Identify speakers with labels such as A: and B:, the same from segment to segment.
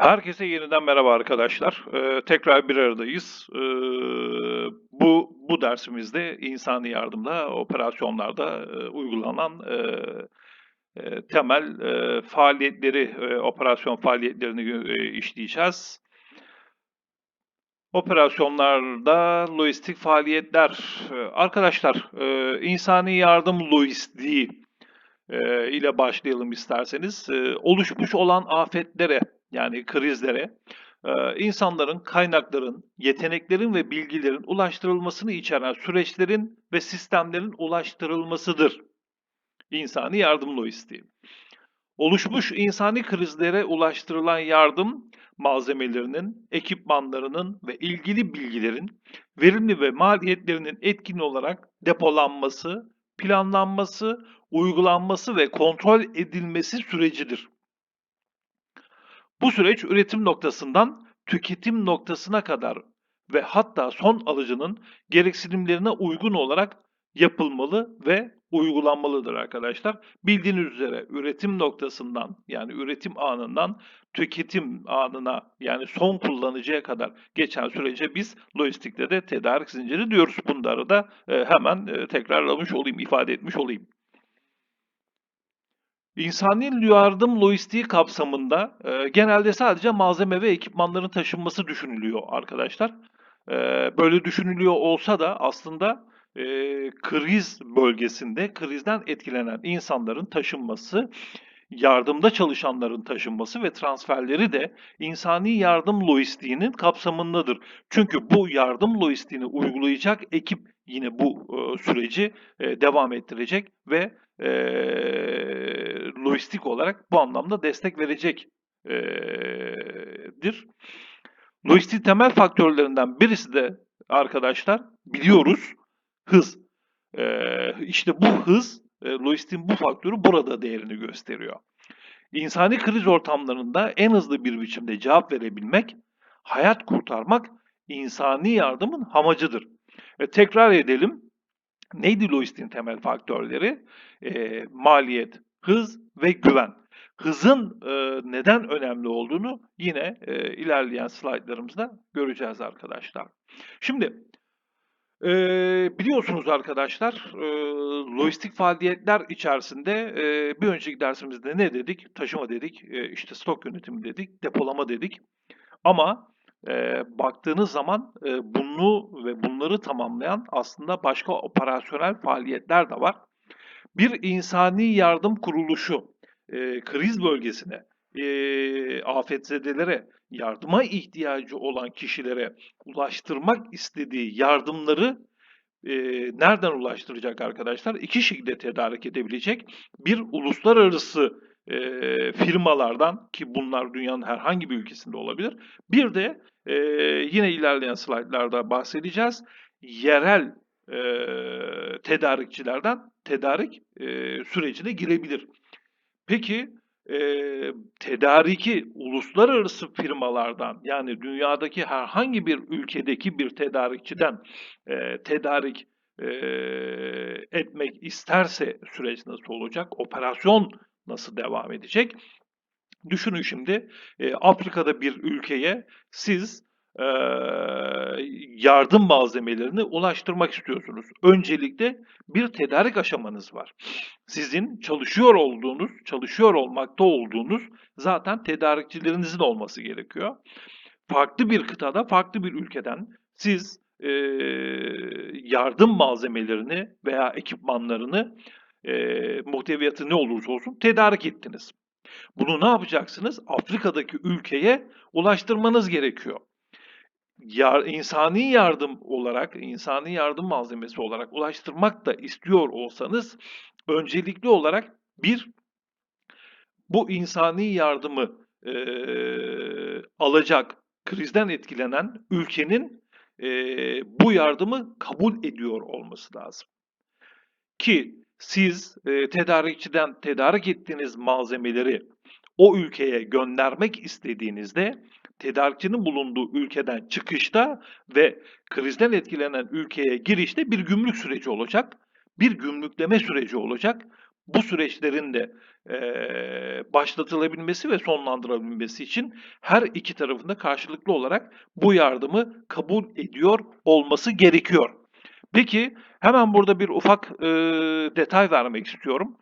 A: Herkese yeniden merhaba arkadaşlar. Ee, tekrar bir aradayız. Ee, bu bu dersimizde insani yardımda, operasyonlarda e, uygulanan e, e, temel e, faaliyetleri, e, operasyon faaliyetlerini e, işleyeceğiz. Operasyonlarda lojistik faaliyetler. E, Arkadaşlar, e, insani yardım lojistiği e, ile başlayalım isterseniz. E, oluşmuş olan afetlere yani krizlere insanların, kaynakların, yeteneklerin ve bilgilerin ulaştırılmasını içeren süreçlerin ve sistemlerin ulaştırılmasıdır. İnsani yardım lojistiği. Oluşmuş insani krizlere ulaştırılan yardım malzemelerinin, ekipmanlarının ve ilgili bilgilerin verimli ve maliyetlerinin etkin olarak depolanması, planlanması, uygulanması ve kontrol edilmesi sürecidir. Bu süreç üretim noktasından tüketim noktasına kadar ve hatta son alıcının gereksinimlerine uygun olarak yapılmalı ve uygulanmalıdır arkadaşlar. Bildiğiniz üzere üretim noktasından yani üretim anından tüketim anına yani son kullanıcıya kadar geçen sürece biz lojistikte de tedarik zinciri diyoruz. Bunları da e, hemen e, tekrarlamış olayım, ifade etmiş olayım. İnsani yardım lojistiği kapsamında e, genelde sadece malzeme ve ekipmanların taşınması düşünülüyor arkadaşlar. E, böyle düşünülüyor olsa da aslında e, kriz bölgesinde krizden etkilenen insanların taşınması, yardımda çalışanların taşınması ve transferleri de insani yardım lojistiğinin kapsamındadır. Çünkü bu yardım lojistiğini uygulayacak ekip yine bu e, süreci e, devam ettirecek ve e, lojistik olarak bu anlamda destek verecektir. Lojistik temel faktörlerinden birisi de arkadaşlar biliyoruz hız. E, işte bu hız, e, lojistiğin bu faktörü burada değerini gösteriyor. İnsani kriz ortamlarında en hızlı bir biçimde cevap verebilmek, hayat kurtarmak insani yardımın hamacıdır. E, tekrar edelim. Neydi lojistiğin temel faktörleri? E, maliyet, hız ve güven. Hızın e, neden önemli olduğunu yine e, ilerleyen slaytlarımızda göreceğiz arkadaşlar. Şimdi e, biliyorsunuz arkadaşlar e, lojistik faaliyetler içerisinde e, bir önceki dersimizde ne dedik? Taşıma dedik, e, işte stok yönetimi dedik, depolama dedik. Ama e, baktığınız zaman e, bunu ve bunları tamamlayan aslında başka operasyonel faaliyetler de var. Bir insani yardım kuruluşu e, kriz bölgesine, e, afetzedelere, yardıma ihtiyacı olan kişilere ulaştırmak istediği yardımları e, nereden ulaştıracak arkadaşlar? İki şekilde tedarik edebilecek. Bir uluslararası e, firmalardan ki bunlar dünyanın herhangi bir ülkesinde olabilir. Bir de e, yine ilerleyen slaytlarda bahsedeceğiz. Yerel e, tedarikçilerden tedarik e, sürecine girebilir. Peki e, tedariki uluslararası firmalardan yani dünyadaki herhangi bir ülkedeki bir tedarikçiden e, tedarik e, etmek isterse süreç nasıl olacak? Operasyon nasıl devam edecek? Düşünün şimdi e, Afrika'da bir ülkeye siz e, yardım malzemelerini ulaştırmak istiyorsunuz. Öncelikle bir tedarik aşamanız var. Sizin çalışıyor olduğunuz, çalışıyor olmakta olduğunuz zaten tedarikçilerinizin olması gerekiyor. Farklı bir kıtada, farklı bir ülkeden siz e, yardım malzemelerini veya ekipmanlarını e, muhteviyatı ne olursa olsun tedarik ettiniz. Bunu ne yapacaksınız? Afrika'daki ülkeye ulaştırmanız gerekiyor. Yar, insani yardım olarak, insani yardım malzemesi olarak ulaştırmak da istiyor olsanız öncelikli olarak bir bu insani yardımı e, alacak krizden etkilenen ülkenin e, bu yardımı kabul ediyor olması lazım. Ki siz e, tedarikçiden tedarik ettiğiniz malzemeleri o ülkeye göndermek istediğinizde tedarikçinin bulunduğu ülkeden çıkışta ve krizden etkilenen ülkeye girişte bir gümrük süreci olacak. Bir gümrükleme süreci olacak. Bu süreçlerin de eee, başlatılabilmesi ve sonlandırılabilmesi için her iki tarafında karşılıklı olarak bu yardımı kabul ediyor olması gerekiyor. Peki hemen burada bir ufak eee, detay vermek istiyorum.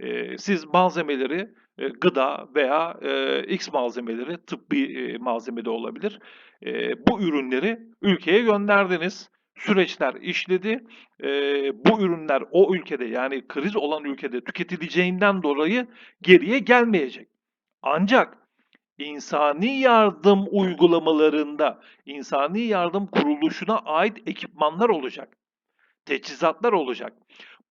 A: Eee, siz malzemeleri e, gıda veya e, X malzemeleri tıbbi e, malzeme de olabilir. E, bu ürünleri ülkeye gönderdiniz. Süreçler işledi. E, bu ürünler o ülkede yani kriz olan ülkede tüketileceğinden dolayı geriye gelmeyecek. Ancak insani yardım uygulamalarında insani yardım kuruluşuna ait ekipmanlar olacak. Teçhizatlar olacak.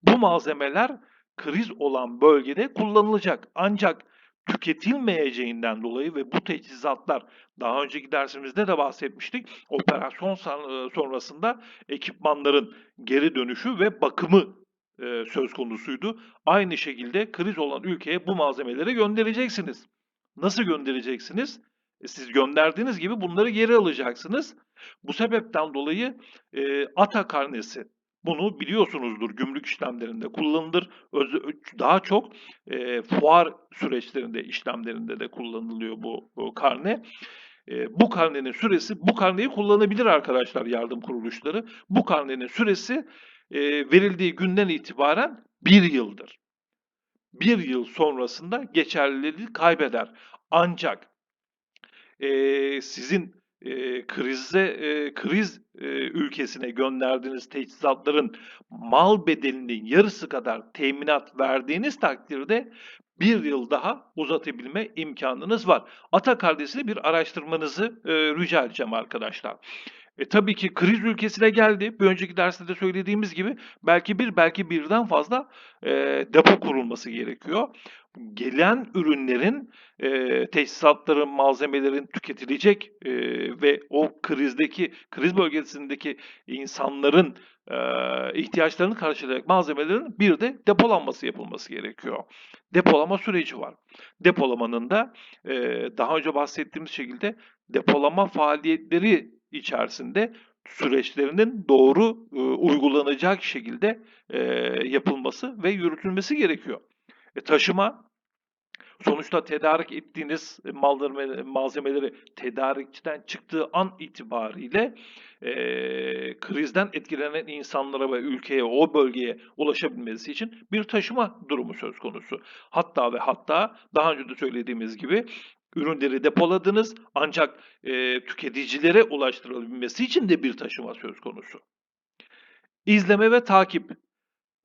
A: Bu malzemeler kriz olan bölgede kullanılacak. Ancak tüketilmeyeceğinden dolayı ve bu teçhizatlar daha önceki dersimizde de bahsetmiştik. Operasyon son- sonrasında ekipmanların geri dönüşü ve bakımı e, söz konusuydu. Aynı şekilde kriz olan ülkeye bu malzemeleri göndereceksiniz. Nasıl göndereceksiniz? E, siz gönderdiğiniz gibi bunları geri alacaksınız. Bu sebepten dolayı e, ATA karnesi bunu biliyorsunuzdur gümrük işlemlerinde kullanılır. Daha çok e, fuar süreçlerinde, işlemlerinde de kullanılıyor bu, bu karne. E, bu karnenin süresi, bu karneyi kullanabilir arkadaşlar yardım kuruluşları. Bu karnenin süresi e, verildiği günden itibaren bir yıldır. Bir yıl sonrasında geçerliliği kaybeder. Ancak e, sizin e, krize e, kriz e, ülkesine gönderdiğiniz teçhizatların mal bedelinin yarısı kadar teminat verdiğiniz takdirde bir yıl daha uzatabilme imkanınız var. Ata kardeşiyle bir araştırmanızı e, rica edeceğim arkadaşlar. E, tabii ki kriz ülkesine geldi. Bir önceki derste de söylediğimiz gibi belki bir belki birden fazla e, depo kurulması gerekiyor. Gelen ürünlerin e, teçhizatların, malzemelerin tüketilecek e, ve o krizdeki, kriz bölgesindeki insanların e, ihtiyaçlarını karşılayacak malzemelerin bir de depolanması yapılması gerekiyor. Depolama süreci var. Depolamanın da e, daha önce bahsettiğimiz şekilde depolama faaliyetleri içerisinde süreçlerinin doğru e, uygulanacak şekilde e, yapılması ve yürütülmesi gerekiyor. E, taşıma sonuçta tedarik ettiğiniz malları, malzemeleri tedarikçiden çıktığı an itibariyle e, krizden etkilenen insanlara ve ülkeye, o bölgeye ulaşabilmesi için bir taşıma durumu söz konusu. Hatta ve hatta daha önce de söylediğimiz gibi ürünleri depoladınız ancak e, tüketicilere ulaştırılabilmesi için de bir taşıma söz konusu. İzleme ve takip.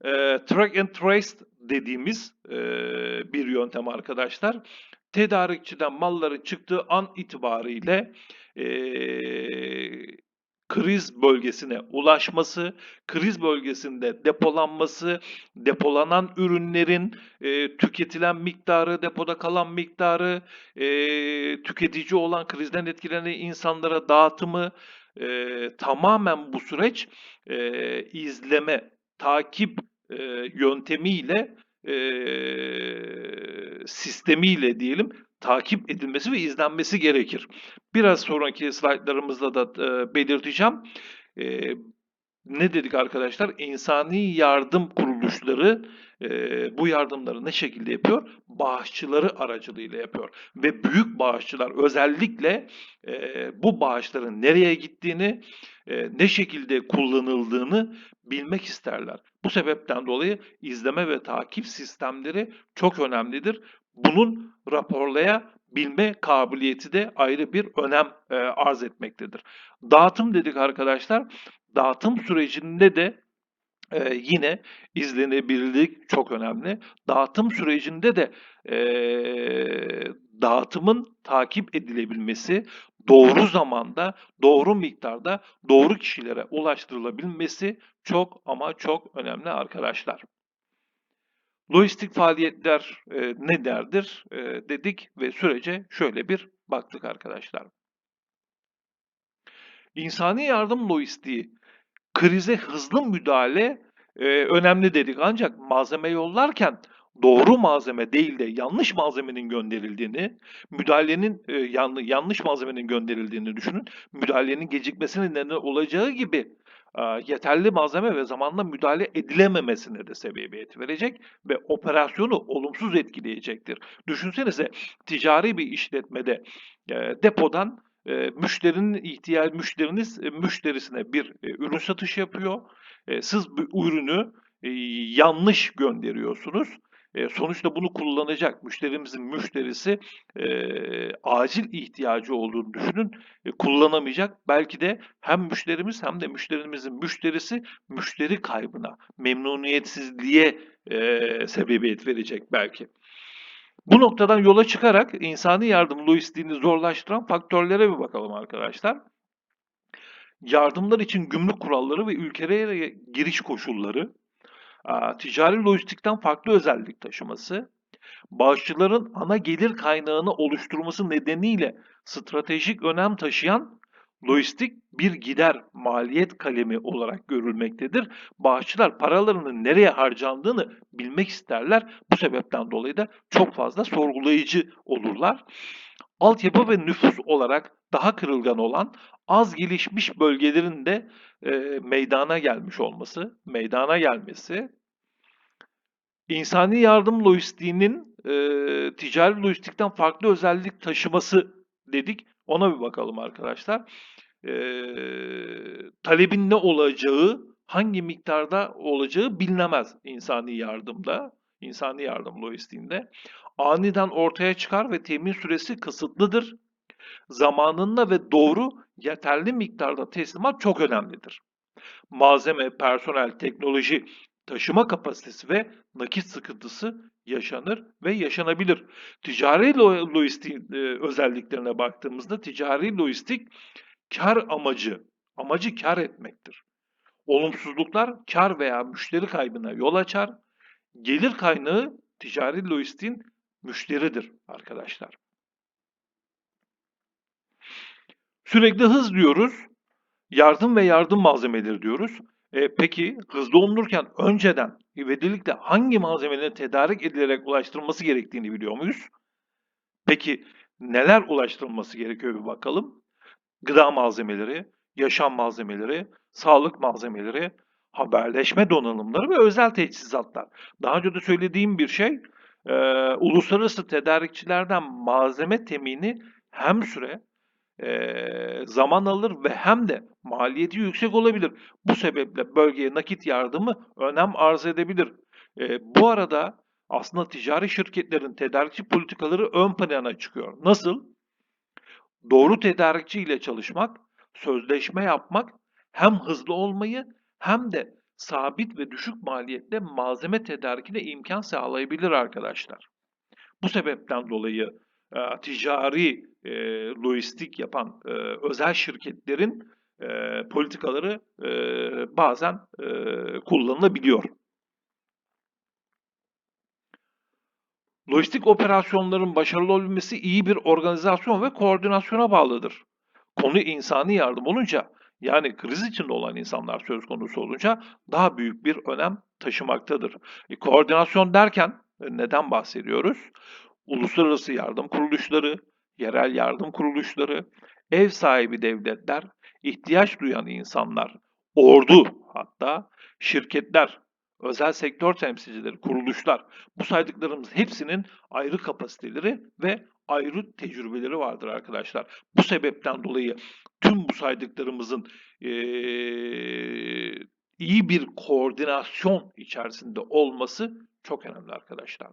A: E, track and trace dediğimiz e, bir yöntem arkadaşlar. Tedarikçiden malların çıktığı an itibariyle e, kriz bölgesine ulaşması, kriz bölgesinde depolanması, depolanan ürünlerin e, tüketilen miktarı, depoda kalan miktarı, e, tüketici olan krizden etkilenen insanlara dağıtımı, e, tamamen bu süreç e, izleme, takip e, yöntemiyle, e, sistemiyle diyelim takip edilmesi ve izlenmesi gerekir. Biraz sonraki slaytlarımızda da e, belirteceğim. E, ne dedik arkadaşlar? İnsani yardım kuruluşları e, bu yardımları ne şekilde yapıyor? Bağışçıları aracılığıyla yapıyor. Ve büyük bağışçılar özellikle e, bu bağışların nereye gittiğini, e, ne şekilde kullanıldığını bilmek isterler. Bu sebepten dolayı izleme ve takip sistemleri çok önemlidir. Bunun raporlayabilme kabiliyeti de ayrı bir önem e, arz etmektedir. Dağıtım dedik arkadaşlar. Dağıtım sürecinde de e, yine izlenebilirlik çok önemli. Dağıtım sürecinde de e, dağıtımın takip edilebilmesi, doğru zamanda, doğru miktarda, doğru kişilere ulaştırılabilmesi çok ama çok önemli arkadaşlar. Lojistik faaliyetler e, ne derdir e, dedik ve sürece şöyle bir baktık arkadaşlar. İnsani yardım lojistiği krize hızlı müdahale e, önemli dedik ancak malzeme yollarken doğru malzeme değil de yanlış malzemenin gönderildiğini, müdahalenin e, yanlış, yanlış malzemenin gönderildiğini düşünün. Müdahalenin gecikmesinin neden olacağı gibi e, yeterli malzeme ve zamanla müdahale edilememesine de sebebiyet verecek ve operasyonu olumsuz etkileyecektir. Düşünsenize ticari bir işletmede e, depodan e, müşterinin ihtiyaç müşteriniz e, müşterisine bir e, ürün satış yapıyor. E, siz bu ürünü e, yanlış gönderiyorsunuz. E, sonuçta bunu kullanacak müşterimizin müşterisi e, acil ihtiyacı olduğunu düşünün. E, kullanamayacak. Belki de hem müşterimiz hem de müşterimizin müşterisi müşteri kaybına, memnuniyetsizliğe e, sebebiyet verecek belki. Bu noktadan yola çıkarak insani yardım lojistiğini zorlaştıran faktörlere bir bakalım arkadaşlar. Yardımlar için gümrük kuralları ve ülkelere giriş koşulları, ticari lojistikten farklı özellik taşıması, bağışçıların ana gelir kaynağını oluşturması nedeniyle stratejik önem taşıyan lojistik bir gider maliyet kalemi olarak görülmektedir. Bağışçılar paralarının nereye harcandığını bilmek isterler. Bu sebepten dolayı da çok fazla sorgulayıcı olurlar. Altyapı ve nüfus olarak daha kırılgan olan az gelişmiş bölgelerin de e, meydana gelmiş olması, meydana gelmesi, insani yardım lojistiğinin e, ticari lojistikten farklı özellik taşıması dedik. Ona bir bakalım arkadaşlar. E, talebin ne olacağı, hangi miktarda olacağı bilinemez insani yardımda, insani yardım lojistiğinde. Aniden ortaya çıkar ve temin süresi kısıtlıdır zamanında ve doğru yeterli miktarda teslimat çok önemlidir. Malzeme, personel, teknoloji, taşıma kapasitesi ve nakit sıkıntısı yaşanır ve yaşanabilir. Ticari lojistik e, özelliklerine baktığımızda ticari lojistik kar amacı, amacı kar etmektir. Olumsuzluklar kar veya müşteri kaybına yol açar. Gelir kaynağı ticari lojistiğin müşteridir arkadaşlar. Sürekli hız diyoruz. Yardım ve yardım malzemeleri diyoruz. E, peki hızlı olunurken önceden ivedilikle hangi malzemelerin tedarik edilerek ulaştırılması gerektiğini biliyor muyuz? Peki neler ulaştırılması gerekiyor bir bakalım. Gıda malzemeleri, yaşam malzemeleri, sağlık malzemeleri, haberleşme donanımları ve özel teçhizatlar. Daha önce de söylediğim bir şey, e, uluslararası tedarikçilerden malzeme temini hem süre e, zaman alır ve hem de maliyeti yüksek olabilir. Bu sebeple bölgeye nakit yardımı önem arz edebilir. E, bu arada aslında ticari şirketlerin tedarikçi politikaları ön plana çıkıyor. Nasıl? Doğru tedarikçi ile çalışmak, sözleşme yapmak hem hızlı olmayı hem de sabit ve düşük maliyetle malzeme tedarikine imkan sağlayabilir arkadaşlar. Bu sebepten dolayı e, ticari e, lojistik yapan e, özel şirketlerin e, politikaları e, bazen e, kullanılabiliyor. Lojistik operasyonların başarılı olabilmesi iyi bir organizasyon ve koordinasyona bağlıdır. Konu insani yardım olunca yani kriz içinde olan insanlar söz konusu olunca daha büyük bir önem taşımaktadır. E, koordinasyon derken e, neden bahsediyoruz? Uluslararası yardım kuruluşları, yerel yardım kuruluşları, ev sahibi devletler, ihtiyaç duyan insanlar, ordu hatta şirketler, özel sektör temsilcileri, kuruluşlar bu saydıklarımız hepsinin ayrı kapasiteleri ve ayrı tecrübeleri vardır arkadaşlar. Bu sebepten dolayı tüm bu saydıklarımızın ee, iyi bir koordinasyon içerisinde olması çok önemli arkadaşlar.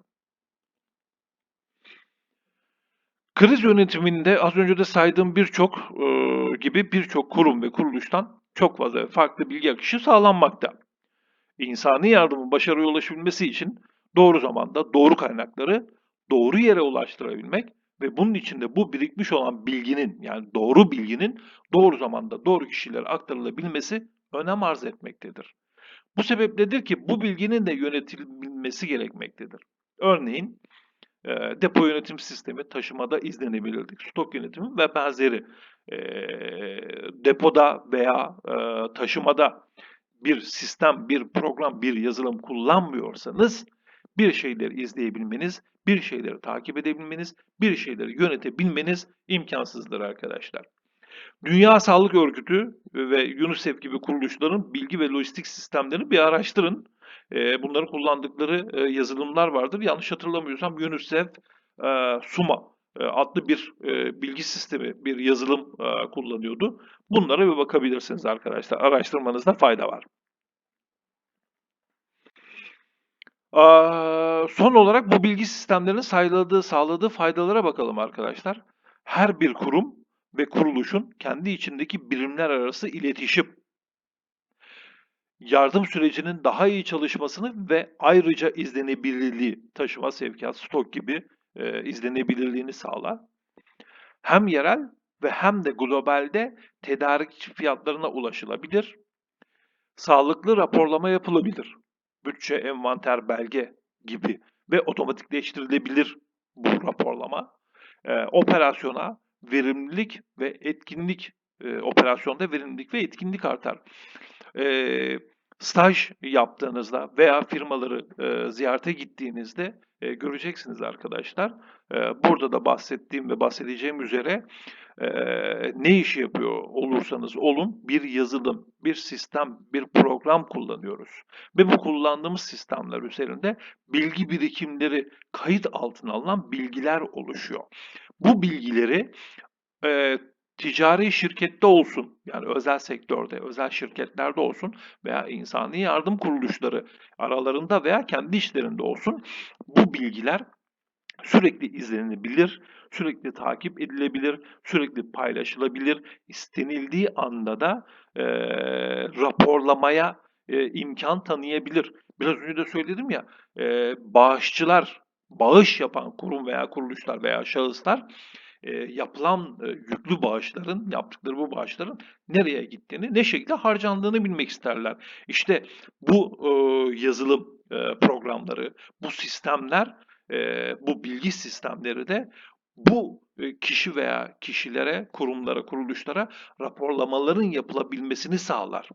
A: Kriz yönetiminde az önce de saydığım birçok e, gibi birçok kurum ve kuruluştan çok fazla farklı bilgi akışı sağlanmakta. İnsani yardımın başarıya ulaşabilmesi için doğru zamanda doğru kaynakları doğru yere ulaştırabilmek ve bunun içinde bu birikmiş olan bilginin yani doğru bilginin doğru zamanda doğru kişilere aktarılabilmesi önem arz etmektedir. Bu sebepledir ki bu bilginin de yönetilmesi gerekmektedir. Örneğin e, depo yönetim sistemi taşımada izlenebilirlik, stok yönetimi ve benzeri e, depoda veya e, taşımada bir sistem, bir program, bir yazılım kullanmıyorsanız bir şeyleri izleyebilmeniz, bir şeyleri takip edebilmeniz, bir şeyleri yönetebilmeniz imkansızdır arkadaşlar. Dünya Sağlık Örgütü ve UNICEF gibi kuruluşların bilgi ve lojistik sistemlerini bir araştırın. Ee, bunların kullandıkları e, yazılımlar vardır. Yanlış hatırlamıyorsam UNICEF e, Suma e, adlı bir e, bilgi sistemi, bir yazılım e, kullanıyordu. Bunlara bir bakabilirsiniz arkadaşlar. Araştırmanızda fayda var. Aa, son olarak bu bilgi sistemlerinin sağladığı, sağladığı faydalara bakalım arkadaşlar. Her bir kurum ve kuruluşun kendi içindeki birimler arası iletişim, yardım sürecinin daha iyi çalışmasını ve ayrıca izlenebilirliği, taşıma, sevkiyat, stok gibi e, izlenebilirliğini sağlar. Hem yerel ve hem de globalde tedarikçi fiyatlarına ulaşılabilir. Sağlıklı raporlama yapılabilir. Bütçe, envanter, belge gibi ve otomatikleştirilebilir bu raporlama. E, operasyona verimlilik ve etkinlik, e, operasyonda verimlilik ve etkinlik artar. E, staj yaptığınızda veya firmaları e, ziyarete gittiğinizde e, göreceksiniz arkadaşlar. E, burada da bahsettiğim ve bahsedeceğim üzere e, ne iş yapıyor olursanız olun bir yazılım, bir sistem, bir program kullanıyoruz. Ve bu kullandığımız sistemler üzerinde bilgi birikimleri kayıt altına alınan bilgiler oluşuyor. Bu bilgileri e, ticari şirkette olsun, yani özel sektörde, özel şirketlerde olsun veya insani yardım kuruluşları aralarında veya kendi işlerinde olsun bu bilgiler sürekli izlenebilir, sürekli takip edilebilir, sürekli paylaşılabilir, istenildiği anda da e, raporlamaya e, imkan tanıyabilir. Biraz önce de söyledim ya, e, bağışçılar, bağış yapan kurum veya kuruluşlar veya şahıslar e, yapılan e, yüklü bağışların, yaptıkları bu bağışların nereye gittiğini, ne şekilde harcandığını bilmek isterler. İşte bu e, yazılım e, programları, bu sistemler, e, bu bilgi sistemleri de bu e, kişi veya kişilere, kurumlara, kuruluşlara raporlamaların yapılabilmesini sağlar.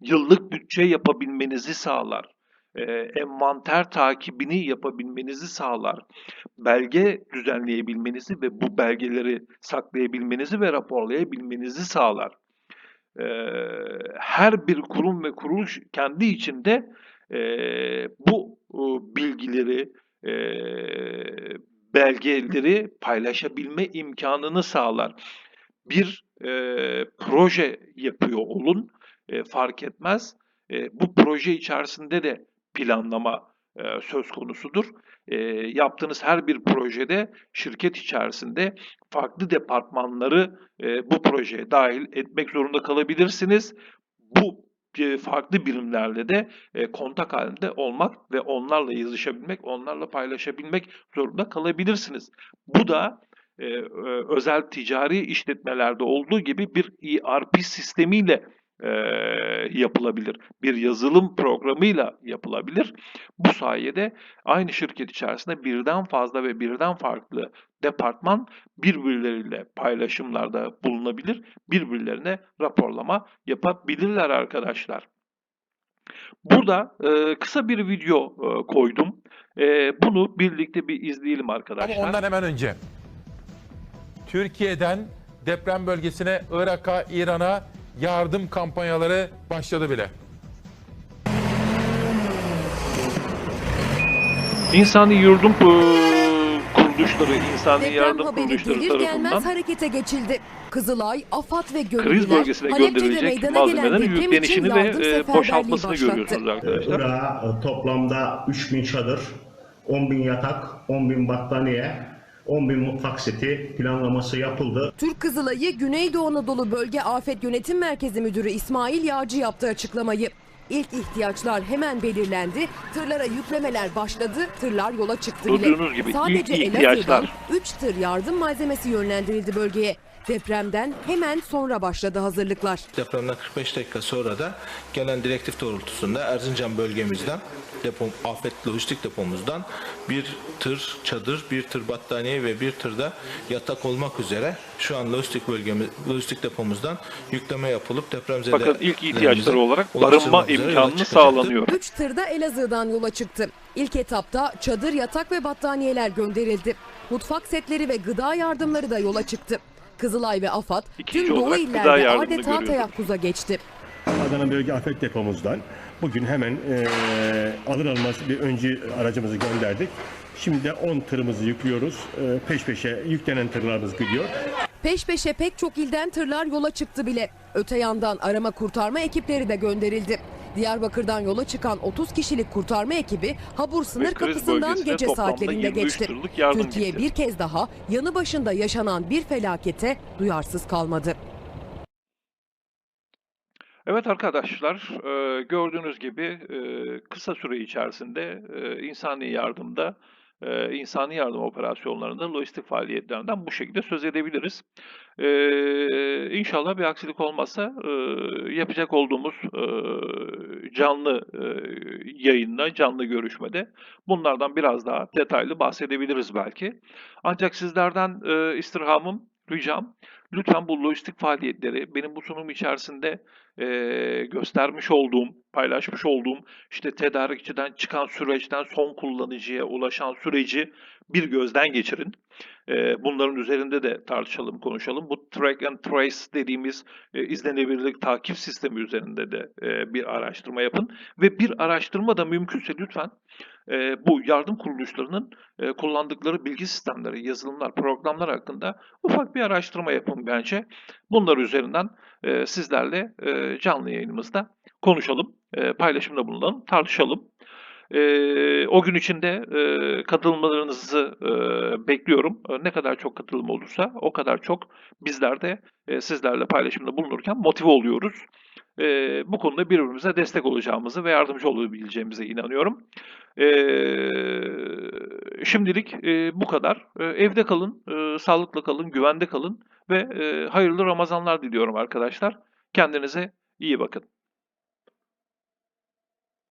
A: Yıllık bütçe yapabilmenizi sağlar. E, envanter takibini yapabilmenizi sağlar. Belge düzenleyebilmenizi ve bu belgeleri saklayabilmenizi ve raporlayabilmenizi sağlar. E, her bir kurum ve kuruluş kendi içinde e, bu e, bilgileri, belgeleri paylaşabilme imkanını sağlar. Bir proje yapıyor olun, fark etmez. Bu proje içerisinde de planlama e, söz konusudur. E, yaptığınız her bir projede şirket içerisinde farklı departmanları e, bu projeye dahil etmek zorunda kalabilirsiniz. Bu e, farklı birimlerle de e, kontak halinde olmak ve onlarla yazışabilmek, onlarla paylaşabilmek zorunda kalabilirsiniz. Bu da e, e, özel ticari işletmelerde olduğu gibi bir ERP sistemiyle e, yapılabilir. Bir yazılım programıyla yapılabilir. Bu sayede aynı şirket içerisinde birden fazla ve birden farklı departman birbirleriyle paylaşımlarda bulunabilir. Birbirlerine raporlama yapabilirler arkadaşlar. Burada e, kısa bir video e, koydum. E, bunu birlikte bir izleyelim arkadaşlar.
B: Ama ondan hemen önce Türkiye'den deprem bölgesine, Irak'a, İran'a yardım kampanyaları başladı bile.
A: İnsani yurdum e, kuruluşları, insani
C: Deprem
A: yardım
C: haberi
A: kuruluşları
C: gelir
A: tarafından
C: gelmez harekete geçildi. Kızılay, AFAD ve
A: kriz
C: gönüllüler
A: bölgesine
C: Halepçe'de
A: gönderilecek
C: meydana gelen
A: malzemelerin
C: deprem için
A: yüklenişini ve
C: yardım
A: e,
C: seferberliği
A: boşaltmasını
C: başlattı.
A: görüyorsunuz arkadaşlar.
D: Irak'a toplamda 3000 çadır, 10.000 yatak, 10.000 battaniye, 10.000 mutfak seti planlaması yapıldı.
C: Türk Kızılay'ı Güneydoğu Anadolu Bölge Afet Yönetim Merkezi Müdürü İsmail Yağcı yaptı açıklamayı. İlk ihtiyaçlar hemen belirlendi, tırlara yüklemeler başladı, tırlar yola çıktı bile.
A: Duyduğunuz gibi ilk
C: Sadece
A: ihtiyaçlar.
C: Elazığ'dan 3 tır yardım malzemesi yönlendirildi bölgeye. Depremden hemen sonra başladı hazırlıklar.
E: Depremden 45 dakika sonra da gelen direktif doğrultusunda Erzincan bölgemizden depo, afet lojistik depomuzdan bir tır çadır, bir tır battaniye ve bir tırda yatak olmak üzere şu an lojistik bölgemiz, lojistik depomuzdan yükleme yapılıp depremzede
A: Bakın ilk ihtiyaçları olarak barınma imkanını sağlanıyor.
C: 3 tırda Elazığ'dan yola çıktı. İlk etapta çadır, yatak ve battaniyeler gönderildi. Mutfak setleri ve gıda yardımları da yola çıktı. Kızılay ve AFAD
A: İkinci
C: tüm Doğu
A: olarak gıda
C: illerde
A: yardımını
C: adeta
A: görüyoruz.
C: teyakkuza geçti.
F: Adana Bölge Afet Depomuzdan bugün hemen eee alır almaz bir öncü aracımızı gönderdik. Şimdi de 10 tırımızı yüklüyoruz. Eee, peş peşe yüklenen tırlarımız gidiyor.
C: Peş peşe pek çok ilden tırlar yola çıktı bile. Öte yandan arama kurtarma ekipleri de gönderildi. Diyarbakır'dan yola çıkan 30 kişilik kurtarma ekibi Habur sınır kapısından gece saatlerinde
A: 23
C: geçti. Türkiye
A: gitti.
C: bir kez daha yanı başında yaşanan bir felakete duyarsız kalmadı.
A: Evet arkadaşlar, e, gördüğünüz gibi e, kısa süre içerisinde e, insani yardımda, insani yardım operasyonlarında, lojistik faaliyetlerinden bu şekilde söz edebiliriz. E, İnşallah bir aksilik olmazsa yapacak olduğumuz canlı yayında, canlı görüşmede bunlardan biraz daha detaylı bahsedebiliriz belki. Ancak sizlerden istirhamım, ricam, lütfen bu lojistik faaliyetleri benim bu sunum içerisinde e, göstermiş olduğum, paylaşmış olduğum işte tedarikçiden çıkan süreçten son kullanıcıya ulaşan süreci bir gözden geçirin. E, bunların üzerinde de tartışalım, konuşalım. Bu track and trace dediğimiz e, izlenebilirlik takip sistemi üzerinde de e, bir araştırma yapın. Ve bir araştırma da mümkünse lütfen e, bu yardım kuruluşlarının kullandıkları bilgi sistemleri, yazılımlar, programlar hakkında ufak bir araştırma yapın bence. Bunlar üzerinden sizlerle canlı yayınımızda konuşalım, e, paylaşımda bulunalım, tartışalım. E, o gün içinde e, katılmalarınızı e, bekliyorum. E, ne kadar çok katılım olursa o kadar çok bizler de e, sizlerle paylaşımda bulunurken motive oluyoruz. E, bu konuda birbirimize destek olacağımızı ve yardımcı olabileceğimize inanıyorum. E, şimdilik e, bu kadar. E, evde kalın, e, sağlıklı kalın, güvende kalın ve e, hayırlı Ramazanlar diliyorum arkadaşlar. Kendinize iyi bakın.